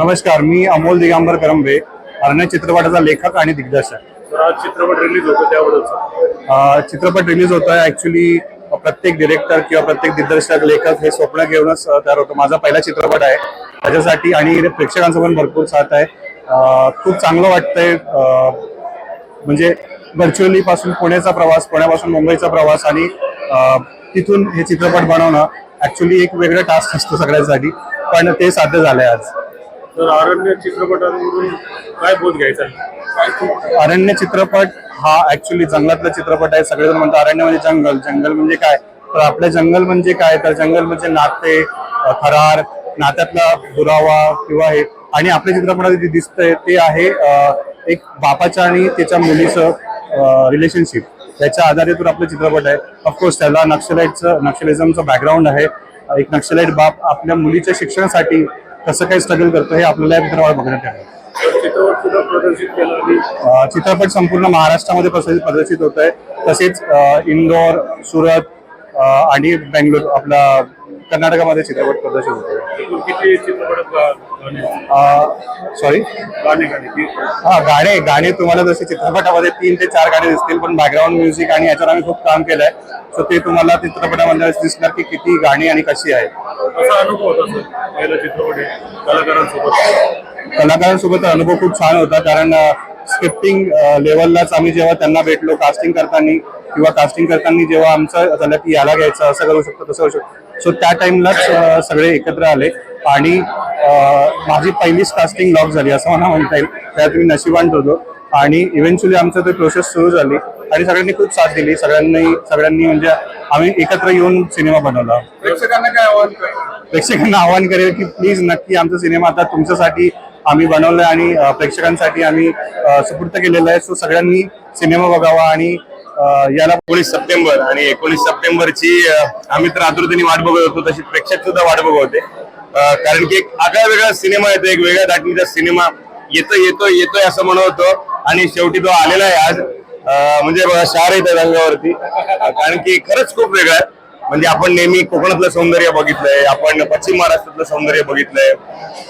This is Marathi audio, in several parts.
नमस्कार मी अमोल दिगंबर करंबे अरण्य चित्रपटाचा लेखक आणि दिग्दर्शक. चित्रपट रिलीज होतो त्याबद्दल अ, चित्रपट रिलीज होत आहे ऍक्च्युली प्रत्येक डिरेक्टर किंवा प्रत्येक दिग्दर्शक लेखक हे स्वप्न घेऊनच तयार होतो. माझा पहिला चित्रपट आहे. त्याच्यासाठी आणि प्रेक्षकांचा पण भरपूर साथ आहे. खूप चांगलं वाटतंय म्हणजे गडचिरोली पासून पुण्याचा प्रवास पुण्यापासून मुंबईचा प्रवास आणि तिथून हे चित्रपट बनवणं ऍक्च्युली एक वेगळं टास्क असतो सगळ्यांसाठी. पण ते साध्य झालंय आज. तर अरण्य चित्रपटांवरून काय बोध घ्यायचा? अरण्य चित्रपट हा ऍक्च्युली जंगलातला चित्रपट आहे. सगळेजण म्हणतात अरण्य म्हणजे जंगल. जंगल म्हणजे काय? तर आपलं जंगल म्हणजे काय? तर जंगल म्हणजे नाते थरार नात्यातला दुरावा किंवा हे. आणि आपल्या चित्रपटात जे दिसतंय ते आहे एक बापाच्या आणि त्याच्या मुलीचं रिलेशनशिप त्याच्या आधारितून आपलं चित्रपट आहे. ऑफकोर्स त्याला नक्षलाइटचं नक्षलिझमचं बॅकग्राऊंड आहे. एक नक्षलाइट बाप आपल्या मुलीच्या शिक्षणासाठी कसं काय स्ट्रगल करतो हे आपल्याला या चित्रपटात बघण्यात येणार चित्रपट संपूर्ण महाराष्ट्रामध्ये प्रदर्शित होत आहे. तसेच इंदोर सुरत आणि बेंगलोर आपला कर्नाटकामध्ये चित्रपट प्रदर्शित होत आहे. सॉरी गाणे गाणे. ती हा गाणे गाणे तुम्हाला जसे चित्रपटामध्ये तीन ते चार गाणे दिसतील पण बॅकग्राऊंड म्युझिक आणि याच्यावर आम्ही खूप काम केलंय. सो ते तुम्हाला चित्रपटामध्ये दिसणार की किती गाणी आणि कशी आहे कसा अनुभव होता सर. पहिला चित्रपट आहे कलाकारांसोबत. कलाकारांसोबत अनुभव खूप छान होता कारण स्क्रिप्टिंग लेवललाच आम्ही जेव्हा त्यांना भेटलो कास्टिंग करताना किंवा कास्टिंग करताना जेव्हा आमचं झालं की याला घ्यायचं असं करू शकतो तसं करू शकतो. सो त्या टाइमलाच सगळे एकत्र आले. आणि माझी पहिलीच कास्टिंग लॉक झाली असं मला म्हणता येईल. त्यात मी नशिबान होतो आणि इव्हेंच्युअली आमचं ते प्रोसेस सुरू झाली. आणि सगळ्यांनी खूप साथ दिली. सगळ्यांनी सगळ्यांनी म्हणजे आम्ही एकत्र येऊन सिनेमा बनवला. प्रेक्षकांना काय आव्हान प्रेक्षकांना आवाहन करेल की प्लीज नक्की आमचा सिनेमा आता तुमच्यासाठी आम्ही बनवलाय आणि प्रेक्षकांसाठी आम्ही सुपूर्त केलेला आहे. सो सगळ्यांनी सिनेमा बघावा आणि याला एकोणीस सप्टेंबर आणि एकोणीस सप्टेंबरची आम्ही तर आतुरतेने वाट बघत होतो. तशी प्रेक्षक सुद्धा वाट बघत होते. कारण की एक आगळा वेगळा सिनेमा येतो एक वेगळ्या दाटणीचा सिनेमा येतो येतो येतोय असं म्हणत आणि शेवटी तो आलेला आहे आज. म्हणजे बघा शार येत रंगावरती. कारण की खरंच खूप वेगळा आहे. म्हणजे आपण नेहमी कोकणातलं सौंदर्य बघितलंय आपण पश्चिम महाराष्ट्रातलं सौंदर्य बघितलंय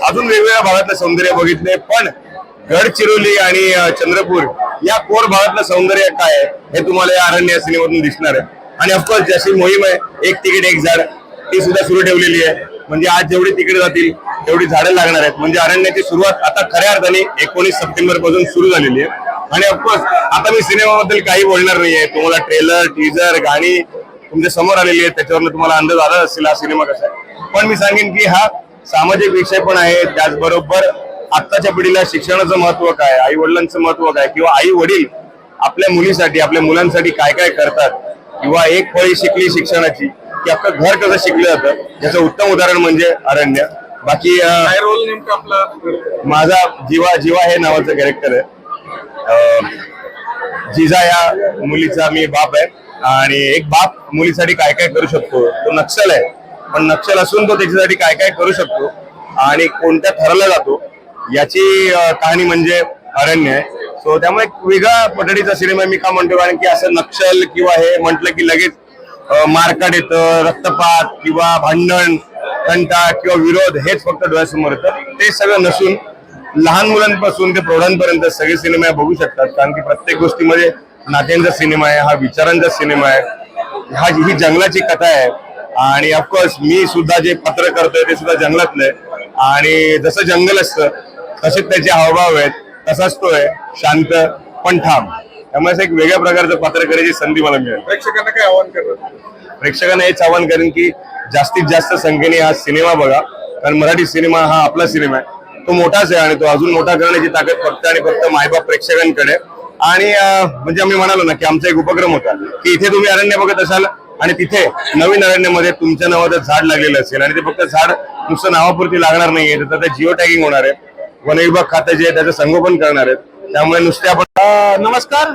अजून वेगवेगळ्या भागातलं सौंदर्य बघितलंय पण गडचिरोली आणि चंद्रपूर या कोर भागातलं सौंदर्य काय आहे हे तुम्हाला या अरण्य या सिनेमातून दिसणार आहे. आणि ऑफकोर्स जशी मोहीम आहे एक तिकीट एक झाड ती सुद्धा सुरू ठेवलेली आहे. म्हणजे आज जेवढी तिकडे जातील तेवढी झाडं लागणार आहेत. म्हणजे अरण्याची सुरुवात आता खऱ्या अर्थाने एकोणीस सप्टेंबरपासून सुरू झालेली आहे. आणि ऑफकोर्स आता मी सिनेमाबद्दल काही बोलणार नाहीये. तुम्हाला ट्रेलर टीजर गाणी तुमच्यासमोर आलेली आहे त्याच्यावरनं तुम्हाला अंदाज आला असेल हा सिनेमा कसा आहे. पण मी सांगेन की हा सामाजिक विषय पण आहे. त्याचबरोबर आत्ताच्या पिढीला शिक्षणाचं महत्त्व काय आई वडिलांचं महत्त्व काय किंवा आई वडील आपल्या मुलीसाठी आपल्या मुलांसाठी काय काय करतात किंवा एक फळी शिकली शिक्षणाची की आपलं घर कसं शिकलं जातं याचं उत्तम उदाहरण म्हणजे अरण्य. बाकी काय रोल नेमका आपला? माझा जीवा जीवा हे नावाचं कॅरेक्टर आहे. जिजा या मुलीचा मी बाप आहे आणि एक बाप मुलीसाठी काय काय करू शकतो तो नक्षल आहे. पण नक्षल असून तो त्याच्यासाठी काय काय करू शकतो आणि कोणत्या थराला जातो याची कहाणी म्हणजे अरण्य आहे. सो त्यामुळे एक वेगळा पद्धतीचा सिनेमा मी का म्हणतो कारण की असं नक्षल किंवा हे म्हटलं की लगेच मारकाट येतं रक्तपात किंवा भांडण कंटा किंवा विरोध हेच फक्त डोळ्यासमोर येतं. ते सगळं नसून लहान मुलांपासून ते प्रौढांपर्यंत सगळे सिनेमा बघू शकतात. कारण की प्रत्येक गोष्टीमध्ये नात्यांचा सिनेमा आहे हा विचारांचा सिनेमा आहे. हा ही जंगलाची कथा आहे. आणि ऑफकोर्स मी सुद्धा जे पत्र करतोय ते सुद्धा जंगलातलं आहे. आणि जसं जंगल असतं तसेच त्याचे हावभाव आहेत. तसाच तो आहे शांत पण ठाम. त्यामुळे असं एक वेगळ्या प्रकारचं पत्र करायची संधी मला मिळाली. प्रेक्षकांना काय आव्हान करतात? प्रेक्षकांना हेच आवाहन करेन की जास्तीत जास्त संख्येने हा सिनेमा बघा. कारण मराठी सिनेमा हा आपला सिनेमा आहे. तो मोठाच आहे आणि तो अजून मोठा करण्याची ताकद फक्त आणि फक्त मायबाप प्रेक्षकांकडे. आणि म्हणजे आम्ही म्हणालो ना की आमचा एक उपक्रम होता की इथे तुम्ही अरण्य बघत असाल आणि तिथे नवीन अरण्यामध्ये तुमच्या नावाचं झाड लागलेलं असेल आणि ते फक्त झाड नुसतं नावापुरती लागणार नाहीये. तर त्याचं जिओ टॅगिंग होणार आहे. वन विभाग खातं जे आहे त्याचं संगोपन करणार आहेत. त्यामुळे नुसते आपण नमस्कार.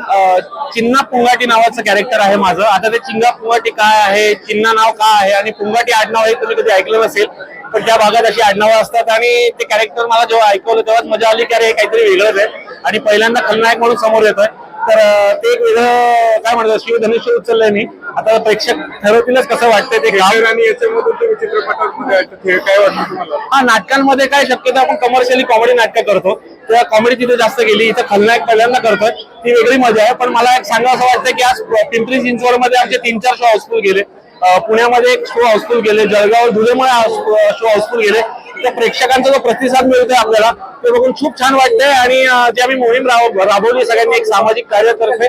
चिन्ना पुंगाटी नावाचं कॅरेक्टर आहे माझं. आता ते चिंगा पुंगाटी काय आहे? चिन्ना नाव काय आहे? आणि पुंगाटी आडनाव हे तुम्ही कधी ऐकलं नसेल पण त्या भागात अशी आडनावं असतात आणि ते कॅरेक्टर मला जेव्हा ऐकवलं तेव्हाच मजा आली की अरे हे काहीतरी वेगळंच आहे. आणि पहिल्यांदा खलनायक म्हणून समोर येतोय. तर ते एक वेगळं काय म्हणतात शिवधनुष्य उचललंय मी. आता प्रेक्षक ठरवतीलच कसं वाटतंय ते काम आणि याच्यामधून तुम्ही चित्रपटामध्ये आहे, तर हे काय वाटतं तुम्हाला? हा नाटकांमध्ये काय शक्यतो आपण कमर्शियली कॉमेडी नाटकं करतो. तेव्हा कॉमेडी तिथे जास्त गेली इथं खलनायक पहिल्यांदा करतोय ती वेगळी मजा आहे. पण मला एक सांगा असं वाटतं की आज पिंपरी चिंचवडमध्ये आमचे तीन चार शो हाऊसफुल गेले. अं, पुण्यामध्ये एक शो हाऊसफुल गेले जळगाव धुळेमुळे शो हाऊसफुल गेले. त्या प्रेक्षकांचा जो प्रतिसाद मिळतोय आपल्याला ते बघून खूप छान वाटतंय. आणि जी आम्ही मोहीम राब- राबवली सगळ्यांनी एक सामाजिक कार्यातर्फे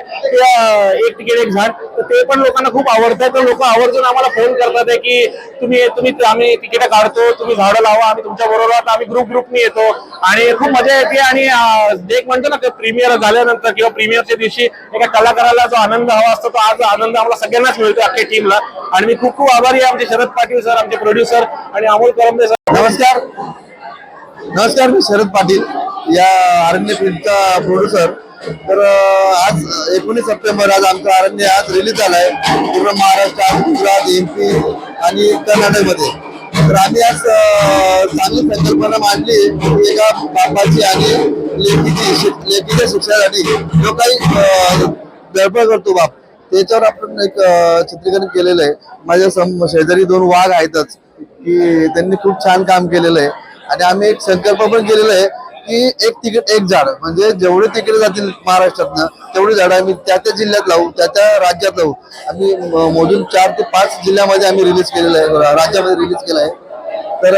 एक तिकीट एक झाड ते पण लोकांना खूप आवडतं तर लोक आवर्जून आम्हाला फोन करतात आहे की तुम्ही तुम्ही आम्ही तिकीट काढतो तुम्ही झाडं लावा आम्ही तुमच्या बरोबर आहोत आम्ही ग्रुप ग्रुपनी येतो. आणि खूप मजा येते आणि एक म्हणतो ना प्रीमियर झाल्यानंतर किंवा प्रीमियरच्या दिवशी एका कलाकाराला जो आनंद हवा असतो तो आज आनंद आम्हाला सगळ्यांनाच मिळतो अख्ख्या टीमला आणि मी खूप खूप आभारी आहे आमचे शरद पाटील सर आमचे प्रोड्युसर आणि अमोल करमदे सर. नमस्कार. नमस्कार मी शरद पाटील या अरण्य फिल्मचा प्रोड्युसर तर आज एकोणीस सप्टेंबर आज आमचा अरण्य आज रिलीज झालाय. पूर्ण महाराष्ट्रात गुजरात एम पी आणि कर्नाटकमध्ये. तर आम्ही आज चांगली संकल्पना मांडली की एका बापाची आणि लेकीची शिक- लेकीच्या शिक्षणासाठी जो काही अं, करतो बाप त्याच्यावर आपण एक चित्रीकरण केलेलं आहे. माझ्या सम शेजारी दोन वाघ आहेतच की त्यांनी खूप छान काम केलेलं आहे. आणि आम्ही एक संकल्प पण केलेला आहे की एक तिकीट एक झाड. म्हणजे जेवढे तिकीट जातील महाराष्ट्रातनं तेवढी झाडं आम्ही त्या त्या जिल्ह्यात लावू त्या त्या राज्यात लावू. आम्ही म- मोजून चार ते पाच जिल्ह्यामध्ये आम्ही रिलीज केलेलं आहे राज्यामध्ये रिलीज केलं आहे. तर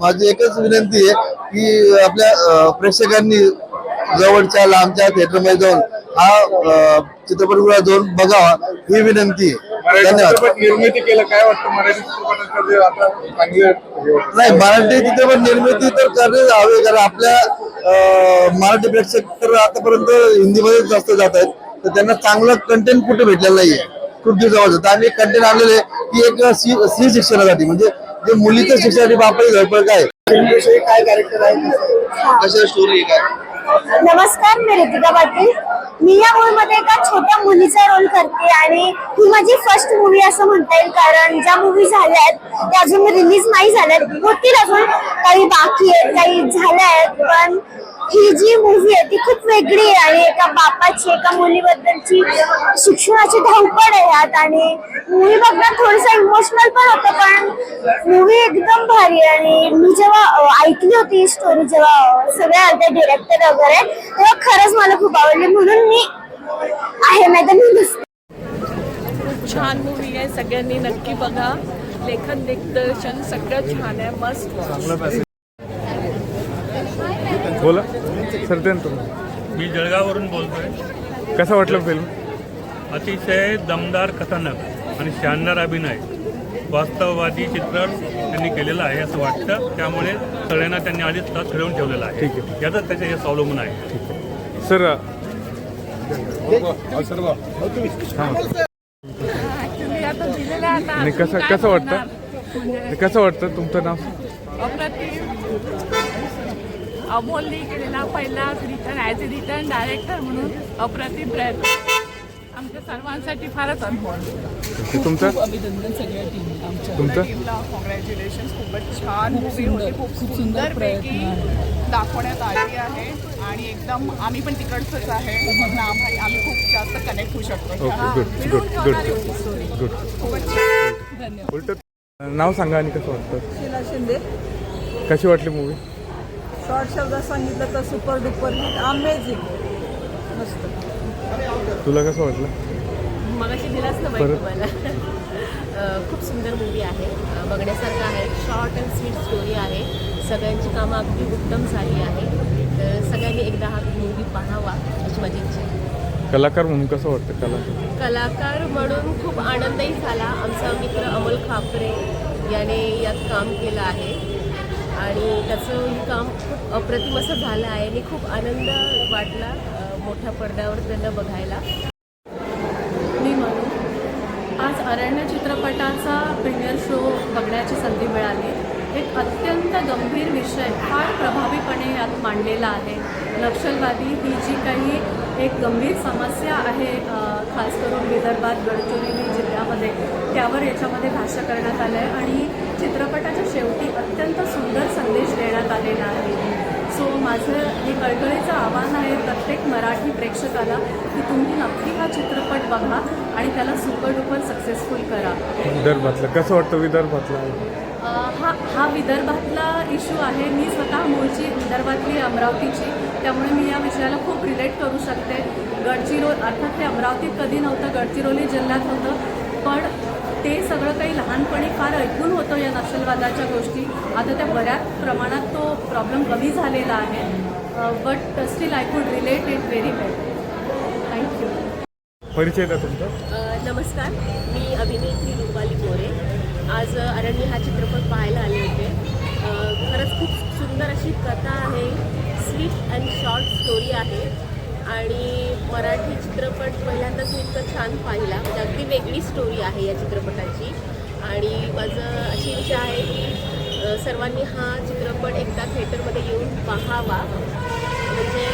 माझी एकच विनंती आहे की आपल्या प्रेक्षकांनी जवळच्या लांबच्या थिएटरमध्ये जाऊन हा चित्रपटगृहात जाऊन बघावा ही विनंती आहे. धन्यवाद. निर्मिती केलं काय वाटतं? मराठी हे. नाही मराठी चित्रपट निर्मिती तर करणे हवे कारण आपल्या मराठी प्रेक्षक तर आतापर्यंत हिंदीमध्ये जास्त जात आहेत. तर त्यांना चांगलं कंटेंट कुठे भेटलेलं नाहीये. खूप दिवसापासून तर आम्ही कंटेंट आणलेले आहे की एक स्त्री स्त्री शिक्षणासाठी. म्हणजे जे मुलीच्या शिक्षणासाठी बापाची धडपड काय? काय कॅरेक्टर आहे कशा स्टोरी काय? नमस्कार मी रितिका पाटील. मी या रोलमध्ये एका छोट्या मुलीचा रोल करते आणि ही माझी फर्स्ट मूवी असं म्हणता येईल कारण ज्या मूवी झाल्या आहेत त्या अजून रिलीज नाही झाल्यात. होतील अजून काही बाकी आहेत काही झाल्या आहेत पण ही जी मूवी आहे ती खूप वेगळी आहे. आणि एका बापाची एका मुलीबद्दलची शिक्षणाची धावपळ आहे यात आणि मूवी बघण्यात थोडस इमोशनल पण होतं पण मूवी एकदम भारी आहे. आणि मी जेव्हा ऐकली होती ही स्टोरी जेव्हा सगळे आलते डिरेक्टर वगैरे तेव्हा खरंच मला खूप आवडली. म्हणून मी आहे नाही तर मी नसते. छान मूवी आहे. सगळ्यांनी नक्की बघा. लेखन दिग्दर्शन सगळं छान आहे. मस्त. बोला. सर ते तुम्ही. मी जळगाववरून बोलतोय. कसं वाटलं फिल्म अतिशय दमदार कथानक आणि शानदार अभिनय. वास्तववादी चित्रण त्यांनी केलेलं आहे असं वाटतं. त्यामुळे सगळ्यांना त्यांनी आधीच तस ठरवून ठेवलेलं आहे. ठीक आहे. यातच त्याचे हे अवलंबून आहे. सर तुम्ही आता दिलेलं आहे आता आणि कसं कसं वाटतं? कसं वाटतं तुमचं नाव? अप्रतिम. अमोलने केलेला पहिला return as a return director म्हणून अप्रतिम प्रयत्न. आमच्या सर्वांसाठी फारच अनुभव तुमचं? अभिनंदन सगळ्या टीम आमच्या टीमला कॉंग्रॅच्युलेशन खूपच छान. मूवी होती सुंदर- खूप खूप सुंदर प्रयत्न दाखवण्यात आली आहे. आणि एकदम आम्ही पण तिकडचंच आहे. म्हणून आम्हा- आम्ही खूप जास्त कनेक्ट होऊ शकतो. खूपच छान. धन्यवाद. उलट नाव सांगा आणि कसं वाटतं? शीला शिंदे. कशी वाटली मूवी शॉर्ट शब्दात सांगितलं तर सुपर डुपर हिट अमेझिंग मस्त. तुला कसं वाटलं? मगाशी दिलाच ना माहिती अं, खूप सुंदर मूवी आहे. बघण्यासारखं आहे. शॉर्ट अँड स्वीट स्टोरी आहे. सगळ्यांची कामं अगदी उत्तम झाली आहे. तर सगळ्यांनी एकदा हा मूवी पाहावा अशी माझी इच्छा आहे. कलाकार म्हणून कसं वाटतं कला? कलाकार म्हणून खूप आनंदही झाला. आमचा मित्र अमोल खापरे याने यात काम केलं आहे. आणि त्याचं हे काम अप्रतिम असं झालं आहे. आणि खूप आनंद वाटला मोठ्या पडद्यावर त्यांना बघायला. मी म्हणू आज अरण्य चित्रपटाचा प्रीमियर शो बघण्याची संधी मिळाली. एक अत्यंत गंभीर विषय फार प्रभावीपणे यात मांडलेला आहे. नक्षलवादी ही जी काही एक गंभीर समस्या आहे खास करून विदर्भात गडचिरोली जिल्ह्यामध्ये त्यावर याच्यामध्ये भाष्य करण्यात आलं आहे आणि चित्रपटाच्या शेवटी अत्यंत सुंदर संदेश देण्यात आलेला आहे. सो माझं हे कळकळीचं आव्हान आहे प्रत्येक मराठी प्रेक्षकाला की तुम्ही नक्की हा चित्रपट बघा आणि त्याला सुपर डुपर सक्सेसफुल करा. विदर्भातलं. कसं वाटतं विदर्भातलं? हा हा विदर्भातला इश्यू आहे. मी स्वतः मूळची विदर्भातली अमरावतीची. त्यामुळे मी या विषयाला खूप रिलेट करू शकते. गडचिरो अर्थात ते अमरावतीत कधी नव्हतं गडचिरोली जिल्ह्यात होतं. पण ते सगळं काही लहानपणी फार ऐकून होतं या नक्षलवादाच्या गोष्टी. आता त्या बऱ्याच प्रमाणात तो प्रॉब्लेम कमी झालेला आहे. But still I could relate it very well thank you परिचय द्या तुमचा. नमस्कार. मी अभिनेत्री रुपाली मोरे. आज अरण्य हा चित्रपट पाहायला आले होते. खरंच खूप सुंदर अशी कथा आहे. स्वीट अँड शॉर्ट स्टोरी आहे. आणि मराठी चित्रपट पहिल्यांदाच मी इतकं छान पाहिला. म्हणजे अगदी वेगळी स्टोरी आहे या चित्रपटाची. आणि माझं अशी इच्छा आहे की सर्वांनी हा चित्रपट एकदा थिएटरमध्ये येऊन पाहावा. म्हणजे